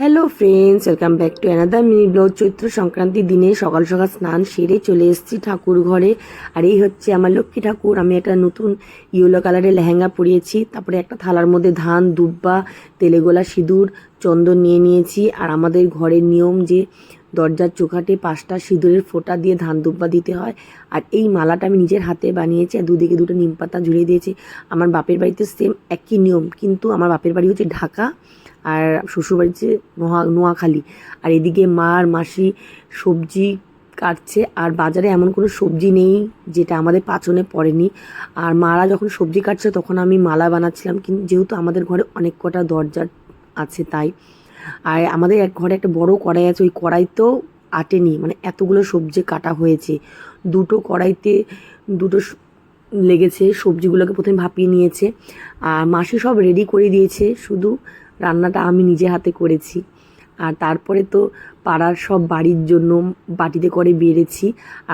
Hello friends welcome back to another mini blog Chaitra সংক্রান্তির দিনে সকাল সকাল স্নান সেরে চলে এসেছি ঠাকুর ঘরে। আর এই হচ্ছে আমার লক্ষ্মী ঠাকুর। আমি একটা নতুন ইয়েলো কালারের লেহেঙ্গা পরিয়েছি। তারপরে একটা থালার মধ্যে ধান, দুব্বা, তেলেগোলা, সিঁদুর, চন্দন নিয়ে নিয়েছি। আর আমাদের ঘরের নিয়ম যে দরজার চোখাটে পাঁচটা সিঁদুরের ফোঁটা দিয়ে ধান দুব্বা দিতে হয়। আর এই মালাটা আমি নিজের হাতে বানিয়েছি আর দুদিকে দুটো নিম পাতা ঝুলিয়ে দিয়েছি। আমার বাপের বাড়িতে সেম একই নিয়ম, কিন্তু আমার বাপের বাড়ি হচ্ছে ঢাকা আর শ্বশুরবাড়িতে নোয়া নোয়াখালী। আর এদিকে মা মাসি সবজি কাটছে আর বাজারে এমন কোনো সবজি নেই যেটা আমাদের পাচনে পড়েনি। আর মারা যখন সবজি কাটছে তখন আমি মালা বানাচ্ছিলাম, কিন্তু যেহেতু আমাদের ঘরে অনেক কটা দরজা আছে তাই আর আমাদের এক ঘরে একটা বড় কড়াই আছে, ওই কড়াইতেও আটেনি মানে এতগুলো সবজি কাটা হয়েছে। দুটো কড়াইতে দুটো লেগেছে, সবজিগুলোকে প্রথমে ভাপিয়ে নিয়েছে। আর মাসি সব রেডি করে দিয়েছে, শুধু রান্নাটা আমি নিজে হাতে করেছি। আর তারপরে তো পাড়ার সব বাড়ির জন্য বাটিতে করে বেড়েছি।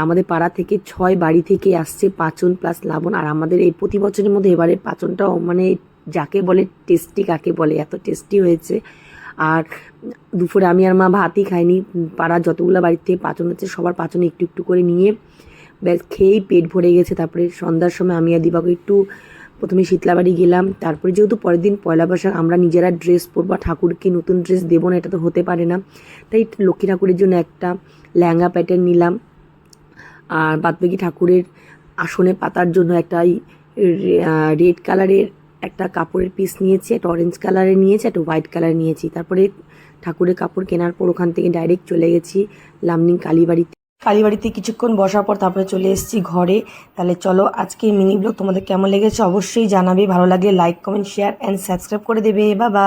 আমাদের পাড়া থেকে ছয় বাড়ি থেকে আসছে পাচন প্লাস লাবণ, আর আমাদের এই প্রতি বছরের মধ্যে এবারে পাচনটাও মানে যাকে বলে টেস্টি কাকে বলে, এত টেস্টি হয়েছে। আর দুপুরে আমি আর মা ভাতই খাইনি। পাড়ার যতগুলো বাড়ির থেকে পাচন হচ্ছে, সবার পাচন একটু একটু করে নিয়ে ব্যাস খেয়েই পেট ভরে গেছে। তারপরে সন্ধ্যার সময় আমি আর দিবাকে একটু প্রথমে শীতলাবাড়ি গেলাম। তারপরে যেহেতু পরের দিন পয়লা বৈশাখ, আমরা নিজেরা ড্রেস পরবো, ঠাকুরকে নতুন ড্রেস দেবো না, এটা তো হতে পারে না। তাই লক্ষ্মী ঠাকুরের জন্য একটা লেহেঙ্গা প্যাটার্ন নিলাম। আর বাদবাকি ঠাকুরের আসনে পাতার জন্য একটা রেড কালারের একটা কাপড়ের পিস নিয়েছি, একটা অরেঞ্জ কালারের নিয়েছি, একটা হোয়াইট কালার নিয়েছি। তারপরে ঠাকুরের কাপড় কেনার পর ওখান থেকে ডাইরেক্ট চলে গেছি লামনিং কালীবাড়িতে। কালীবাড়িতে কিছুক্ষণ বসার পর তারপরে চলে এসেছি ঘরে। তাহলে চলো আজকে মিনি ব্লগ তোমাদের কেমন লেগেছে অবশ্যই জানাবে। ভালো লাগলে like comment share and subscribe করে দেবে। বাবা